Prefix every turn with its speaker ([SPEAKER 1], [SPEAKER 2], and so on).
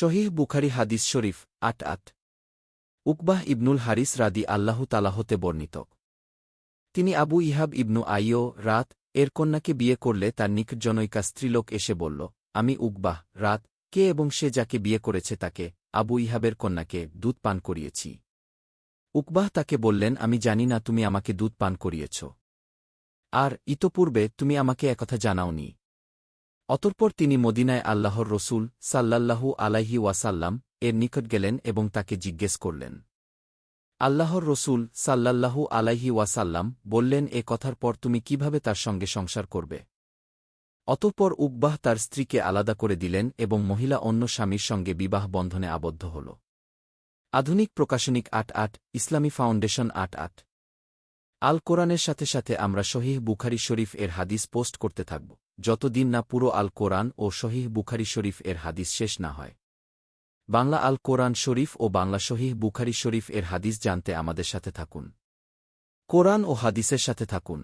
[SPEAKER 1] শহীহ বুখারি হাদিস শরীফ, আট আট। উকবাহ ইবনুল হারিস রাদি আল্লাহ তালাহতে বর্ণিত। তিনি আবু ইহাব ইবনু আইও রাত, এর কন্যাকে বিয়ে করলে তার নিকটজনৈকা স্ত্রীলোক এসে বলল, আমি উকবাহ, রাত, কে এবং সে যাকে বিয়ে করেছে তাকে, আবু ইহাবের কন্যাকে, দুধ পান করিয়েছি। উকবাহ তাকে বললেন, আমি জানি না তুমি আমাকে দুধ পান করিয়েছ। আর ইতপূর্বে তুমি আমাকে একথা জানাওনি। অতঃপর তিনি মদিনায় আল্লাহর রসুল সাল্লাল্লাহু আলাইহি ওয়াসাল্লাম এর নিকট গেলেন এবং তাকে জিজ্ঞেস করলেন। আল্লাহর রসুল সাল্লাল্লাহু আলাইহি ওয়াসাল্লাম বললেন, এ কথার পর তুমি কীভাবে তার সঙ্গে সংসার করবে? অতঃপর উকবাহ তার স্ত্রীকে আলাদা করে দিলেন এবং মহিলা অন্য স্বামীর সঙ্গে বিবাহ বন্ধনে আবদ্ধ হল। আধুনিক প্রকাশনিক আট আট, ইসলামী ফাউন্ডেশন আট আট। আল কোরআনের সাথে সাথে আমরা শহীহ বুখারি শরীফ এর হাদিস পোস্ট করতে থাকব। যতদিন না পুরো আল কোরআন ও শহীহ বুখারি শরীফ এর হাদিস শেষ না হয়। বাংলা আল কোরআন শরীফ ও বাংলা শহীহ বুখারি শরীফ এর হাদিস জানতে আমাদের সাথে থাকুন। কোরআন ও হাদিসের সাথে থাকুন।